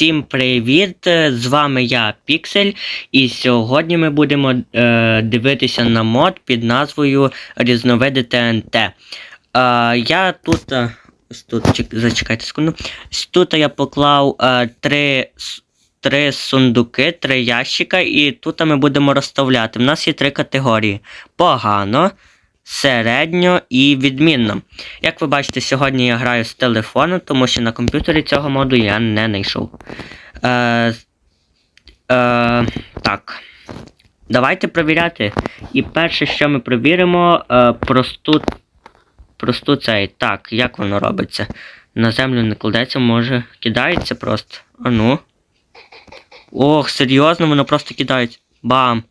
Всім привіт! З вами я, Піксель, і сьогодні ми будемо е, дивитися на мод під назвою Різновиди ТНТ. Е, я тут. е, тут чек- зачекайте секунду. Тут я поклав е, три, три сундуки, три ящика, і тут ми будемо розставляти. У нас є три категорії: погано, середньо і відмінно. Як ви бачите, сьогодні я граю з телефону, тому що на комп'ютері цього моду я не знайшов. Е, е, так. Давайте перевіряти. І перше, що ми перевіримо, е, просту, просту цей. Так, як воно робиться? На землю не кладеться, може кидається просто. А ну. Ох, серйозно, воно просто кидається. Бам!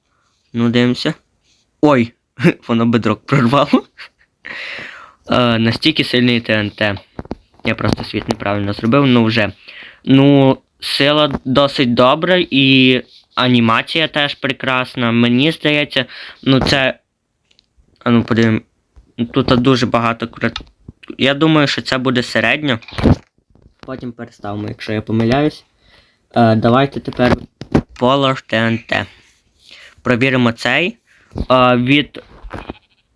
Ну, дивимося. Ой, воно бедрок прорвало. Е, настільки сильний ТНТ. Я просто світ неправильно зробив, ну вже. Ну, сила досить добра і анімація теж прекрасна. Мені здається, ну це. А ну подивимо. Тут дуже багато крат. Я думаю, що це буде середньо. Потім переставимо, якщо я помиляюсь. Е, давайте тепер Polar TNT. Провіримо цей. Від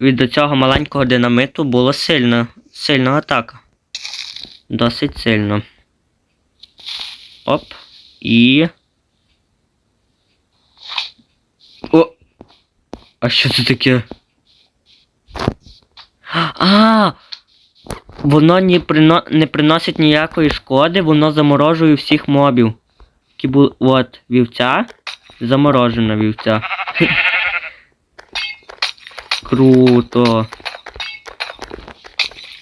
від цього маленького динамиту було сильно. Сильна атака. Досить сильно. Оп. І. О! А що це таке? А! Воно не, прино... не приносить ніякої шкоди, воно заморожує всіх мобів. От, вівця. Заморожена вівця. Круто.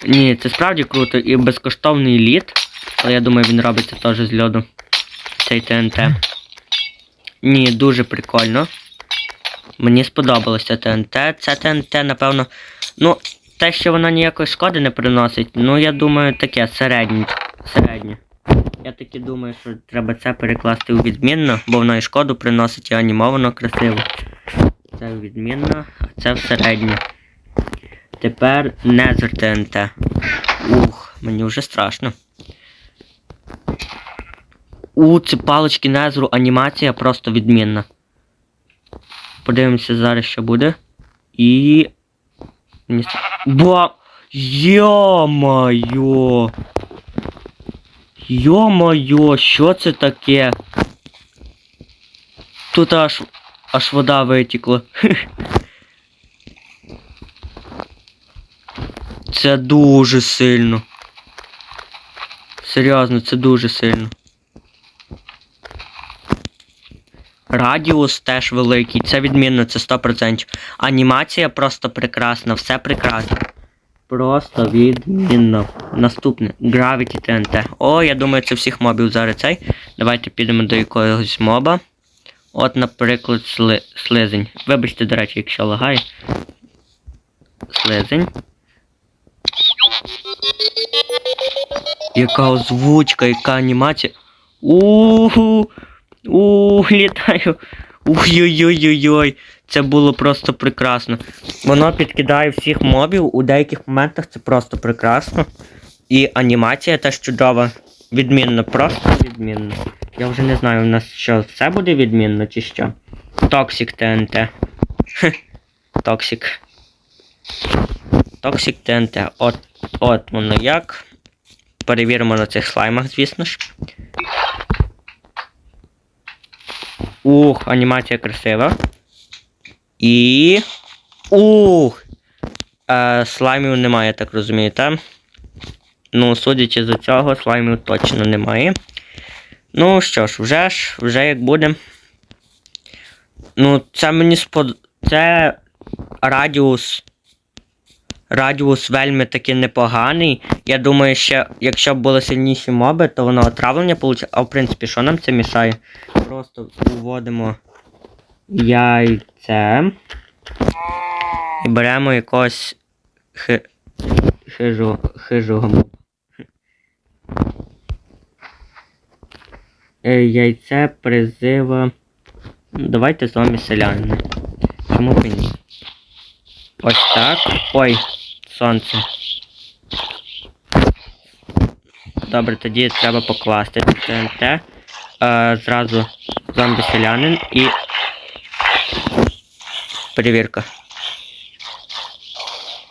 Ні, це справді круто. І безкоштовний лід. Але я думаю, він робиться теж з льоду. Цей ТНТ. Ні, дуже прикольно. Мені сподобалося ТНТ. Це ТНТ, напевно. Ну, те, що воно ніякої шкоди не приносить, ну я думаю, таке середнє. середнє. Я таки думаю, що треба це перекласти у відмінно, бо воно і шкоду приносить і анімовано красиво. Це відмінно, а це в. Тепер Nether TNT. Ух, мені вже страшно. У, ці палички Незеру, анімація просто відмінна. Подивимося зараз, що буде. І. Ба. Йо-моє! Йо-моє, що це таке? Тут аж аж вода витікла. Це дуже сильно. Серйозно, це дуже сильно. Радіус теж великий, це відмінно, це 100%. Анімація просто прекрасна, все прекрасно. Просто відмінно. Наступне Gravity TNT. О, я думаю, це всіх мобів зараз цей. Давайте підемо до якогось моба. От, наприклад, сли... слизень. Вибачте, до речі, якщо лагає. Слизень. Яка озвучка, яка анімація. Уху. У, літаю. Ой-ой-ой-ой-ой. Це було просто прекрасно. Воно підкидає всіх мобів, у деяких моментах це просто прекрасно. І анімація теж чудова. Відмінно, просто відмінно. Я вже не знаю, у нас що, все буде відмінно чи що. Токсик ТНТ. Хе. Токсик. Токсик ТНТ. От, от воно як. Перевіримо на цих слаймах, звісно ж. Ух, анімація красива. І. Ух! Е, слаймів немає, так розумію, так? Ну, судячи з цього, слаймів точно немає. Ну що ж, вже ж, вже як буде. Ну, це мені спод... Це радіус. Радіус вельми таки непоганий. Я думаю, що якщо б були сильніші моби, то воно отравлення получить. А в принципі, що нам це мішає? Просто вводимо яйце. І беремо якогось хи... хижу... хижого моба. Е, Яйце призива. Ну, Давайте зомбі селянина. Чому б ні? Ось так. Ой, сонце. Добре, тоді треба покласти ТНТ. е, зразу зомбі-селянин і. Перевірка.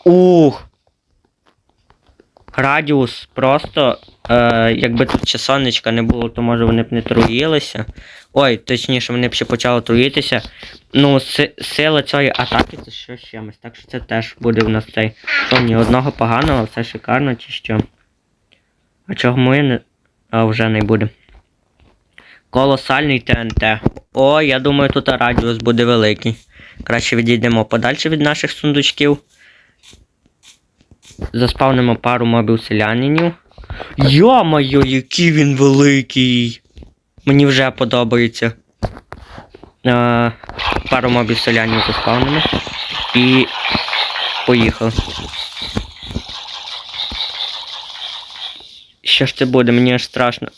Ух! Радіус просто. Е, якби тут ще сонечка не було, то може вони б не труїлися. Ой, точніше, вони б ще почали труїтися. Ну, си- сила цієї атаки це що з чимось. Так що це теж буде в нас цей. Що, ні одного поганого, все шикарно чи що. А чого ми не. А вже не буде. Колосальний ТНТ. О, я думаю, тут радіус буде великий. Краще відійдемо подальше від наших сундучків. Заспавнимо пару мобів селянинів. Йо-моє, який він великий! Мені вже подобається. Е, пару мобів селянів заспавнимо. І. Поїхали. Що ж це буде? Мені аж страшно.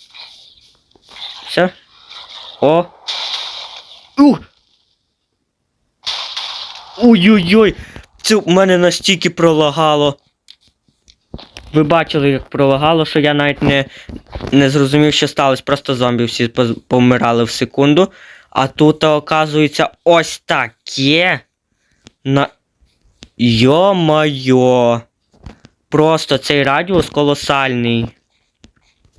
Все? О! Ух! Ой-ой-ой! Це в мене настільки пролагало. Ви бачили, як пролагало, що я навіть не, не зрозумів, що сталося. Просто зомбі всі помирали в секунду. А тут, оказується, ось таке. На. Йо-майо. Просто цей радіус колосальний.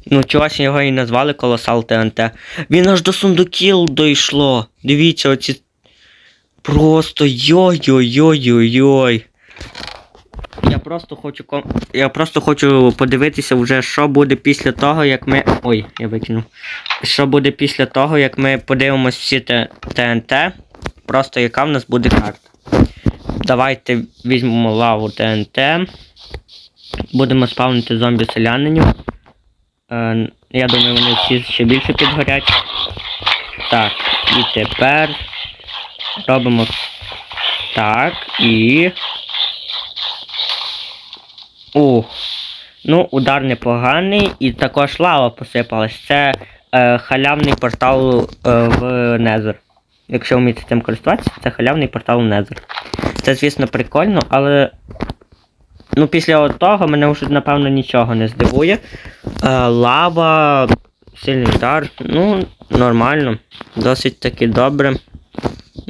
Ну, чогось його і назвали Колосал ТНТ. Він аж до сундуків дійшло. Дивіться, оці. Просто йой-йой-йой-йой. Я просто хочу ком... Я просто хочу подивитися вже, що буде після того, як ми. Ой, я викинув. Що буде після того, як ми подивимось всі Т- ТНТ. Просто яка в нас буде карта. Давайте візьмемо лаву ТНТ. Будемо спавнити зомбі селянинів. Е, я думаю, вони всі ще більше підгорять. Так, і тепер робимо так і. Ух. Ну, удар непоганий, і також лава посипалась. Це е, халявний портал е, в Незер. Якщо вміти цим користуватися, це халявний портал в Незер. Це, звісно, прикольно, але. Ну, після того мене вже, напевно, нічого не здивує. Е, лава, сильний удар, ну, нормально. Досить таки добре.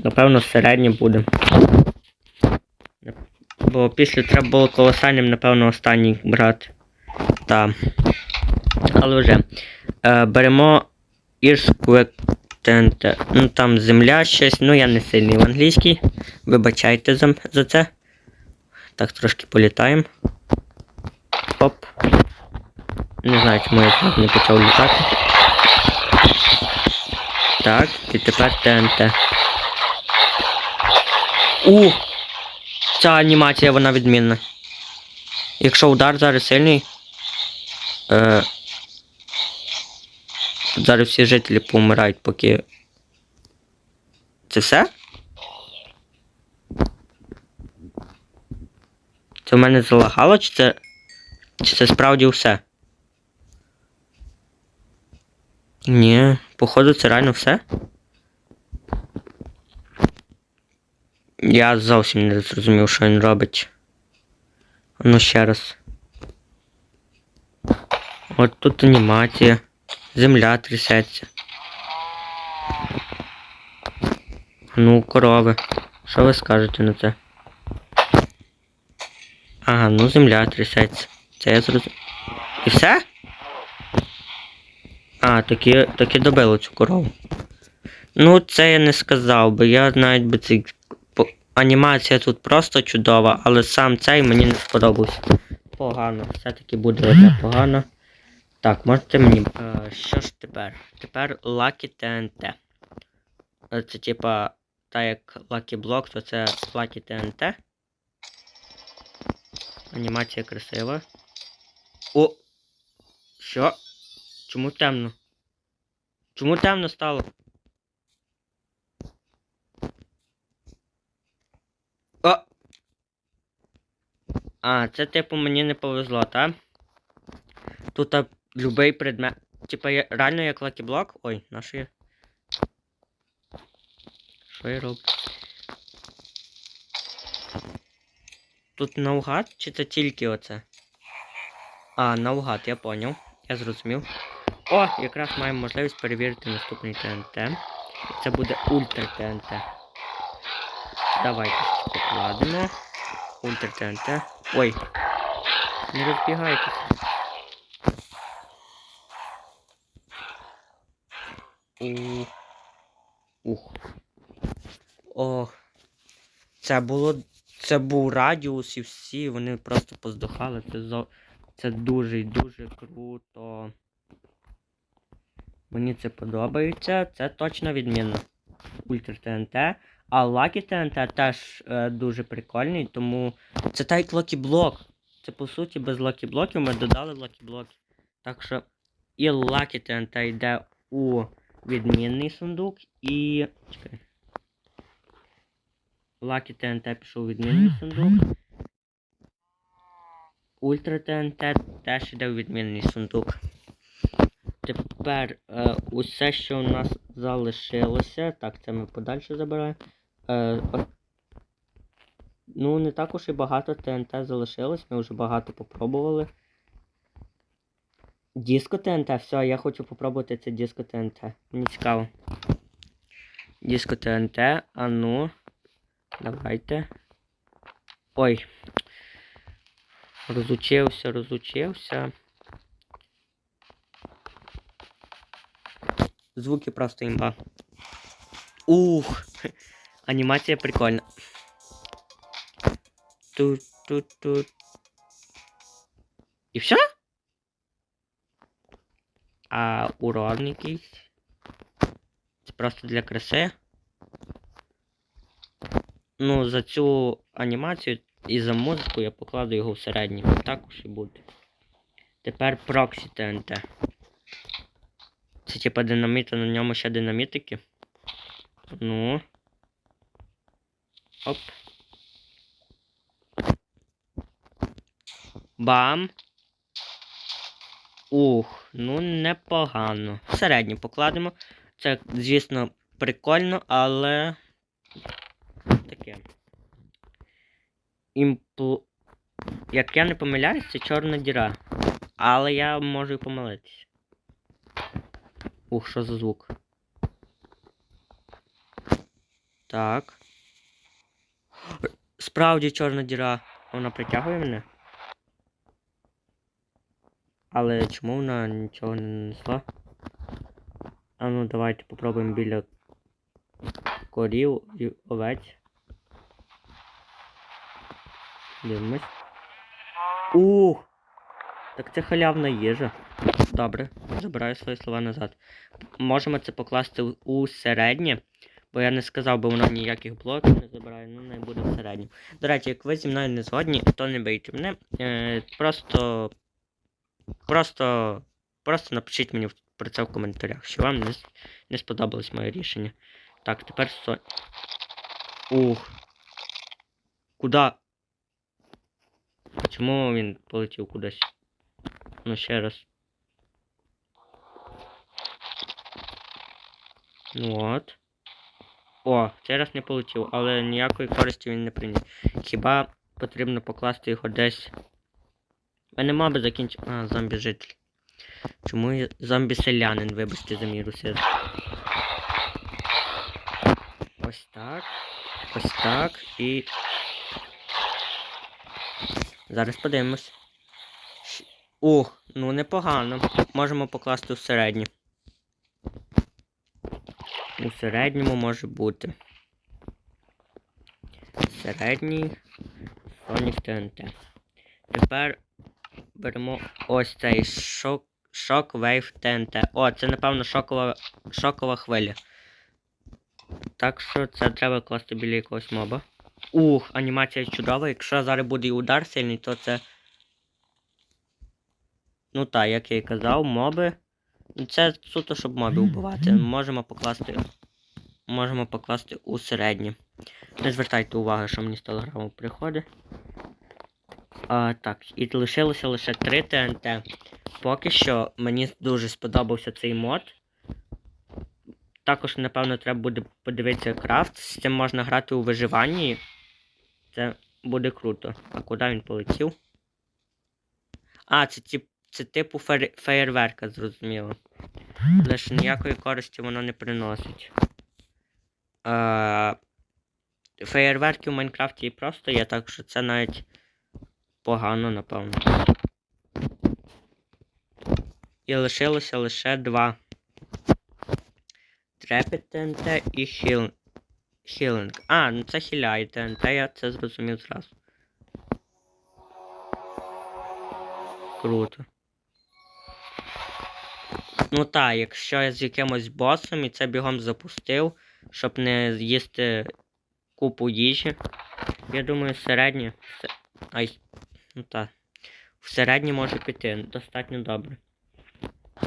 Напевно, середнє буде. Бо після треба було колосальним, напевно, останній брати. Та. Але вже. Е, беремо Ірсквектенте. Ну там земля щось. Ну я не сильний в англійській. Вибачайте за, за це. Так, трошки політаємо. Хоп. Не знаю, чому я тут не почав літати. Так, і тепер ТНТ. Ух! Ця анімація вона відмінна. Якщо удар зараз сильний. Е, зараз всі жителі помирають, поки. Це все? Це в мене залагало, чи це. Чи це справді все? Ні, походу це реально все. Я зовсім не зрозумів, що він робить. Ну ще раз. От тут анімація. Земля трясеться. Ну, корови. Що ви скажете на це? Ага, ну земля трясеться. Це я зрозумів. І все? А, таки, таки добило цю корову. Ну, це я не сказав би. Я навіть би цей. Анімація тут просто чудова, але сам цей мені не сподобався. Погано. Все-таки буде одне погано. Так, можете мені. Е, що ж тепер? Тепер Lucky TNT. Е, Це типа. Та як Lucky Block, то це Lucky TNT. Анімація красива. О! Що? Чому темно? Чому темно стало? О! А, це типу мені не повезло, так? Тут а, любий предмет. Типа я реально як Block. Ой, на що я? Що я роблю? Тут наугад чи це тільки оце? А, наугад, я поняв. Я зрозумів. О, якраз маємо можливість перевірити наступний ТНТ. Це буде ультра ТНТ. Давайте покладемо. Ультра ТНТ. Ой. Не розбігайтеся. Ух. Ох. Це було. Це був радіус і всі вони просто поздохали. Це зо... Це дуже і дуже круто. Мені це подобається. Це точно відмінно. Ультра ТНТ. А Lucky ТНТ теж е, дуже прикольний, тому це так як Block. Це по суті без Lucky блоків ми додали Lucky блоки. Так що і Lucky ТНТ йде у відмінний сундук і. Чекай. Lucky ТНТ пішов у відмінний сундук. Ультра ТНТ теж йде у відмінний сундук. Тепер е, усе, що у нас залишилося. Так, це ми подальше забираємо. Е, ну, не так уж і багато ТНТ залишилось, ми вже багато попробували. Диско ТНТ, все, я хочу попробувати це диско ТНТ. Мені цікаво. Диско ТНТ, а ну. Давайте. Ой. Розучився, розучився. Звуки просто імба. Ух! Анімація прикольна. Тут, тут, тут. І все? А урон якийсь? Це просто для краси. Ну, за цю анімацію і за музику я покладу його в середній. Також і буде. Тепер проксі ТНТ. Це типа динаміт, а на ньому ще динамітики. Ну. Оп. Бам. Ух, ну непогано. Середньо покладемо. Це, звісно, прикольно, але. Таке. Імпл... Як я не помиляюсь, це чорна діра. Але я можу і помилитись. Ух, що за звук? Так. Справді чорна діра. Вона притягує мене. Але чому вона нічого не нанесла? А ну давайте попробуємо біля корів і овець. Дивимось. Ух! Так це халявна їжа. Добре, забираю свої слова назад. Можемо це покласти у- середнє, бо я не сказав, бо воно ніяких блоків не забирає, ну не буде в середньому. До речі, як ви зі мною не згодні, то не бийте мене. Е, просто. Просто. Просто напишіть мені про це в коментарях, що вам не, не сподобалось моє рішення. Так, тепер со. Ух. Куда? Чому він полетів кудись? Ну ще раз. Ну от. О, цей раз не полетів, але ніякої користі він не приніс. Хіба потрібно покласти його десь. У мене моби закінч... А, зомбі житель. Чому я зомбі селянин, вибачте за мій русизм. Ось так. Ось так. І. Зараз подивимось. Щ- ну непогано. Можемо покласти в середнє. У середньому може бути. Середній Sonic TNT. Тепер беремо ось цей шок, Shockwave TNT. О, це напевно шокова, шокова хвиля. Так що це треба класти біля якогось моба. Ух, анімація чудова. Якщо зараз буде і удар сильний, то це. Ну так, як я і казав, моби. Ну, Це суто, щоб мобів вбивати. Можемо покласти. Можемо покласти у середнє. Не звертайте уваги, що мені з телеграму приходить. А, так, і лишилося лише 3 ТНТ. Поки що мені дуже сподобався цей мод. Також, напевно, треба буде подивитися крафт. З цим можна грати у виживанні. Це буде круто. А куди він полетів? А, це ті, це типу феєр- феєрверка, зрозуміло. Лише ніякої користі воно не приносить. Е, феєрверки в Майнкрафті і просто є, так що це навіть погано, напевно. І лишилося лише два. Трепет ТНТ і хіл... хілинг. А, ну це хіляє ТНТ, я це зрозумів зразу. Круто. Ну так, якщо я з якимось босом і це бігом запустив, щоб не з'їсти купу їжі. Я думаю, середнє. Ай. Ну так. В середнє може піти. Достатньо добре.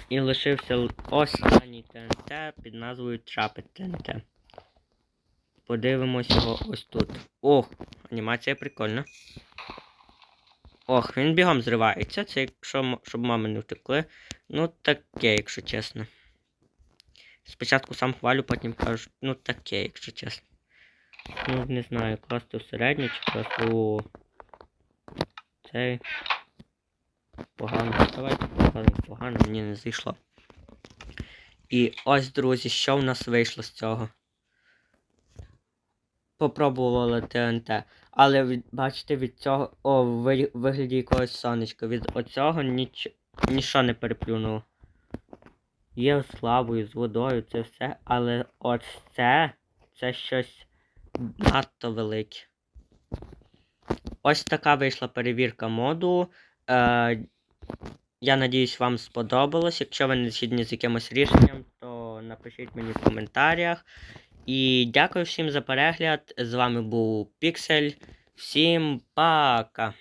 І лишився л- останній ТНТ під назвою Трапет ТНТ. Подивимось його ось тут. Ох, анімація прикольна. Ох, він бігом зривається. Це якщо щоб мами не втекли. Ну, таке, якщо чесно. Спочатку сам хвалю, потім кажу, ну таке, якщо чесно. Ну, не знаю, класти в середню чи класти у цей. Погано. Давайте погано, погано, мені не зайшло. І ось, друзі, що в нас вийшло з цього. Попробували ТНТ. Але від, бачите, від цього. О, ви- вигляді якогось сонечка. Від оцього ніч, нічого не переплюнуло. Є з славою, з водою, це все, але от це, це щось надто велике. Ось така вийшла перевірка моду. Е, я надіюсь, вам сподобалось. Якщо ви не згідні з якимось рішенням, то напишіть мені в коментарях. І дякую всім за перегляд. З вами був Піксель. Всім пока!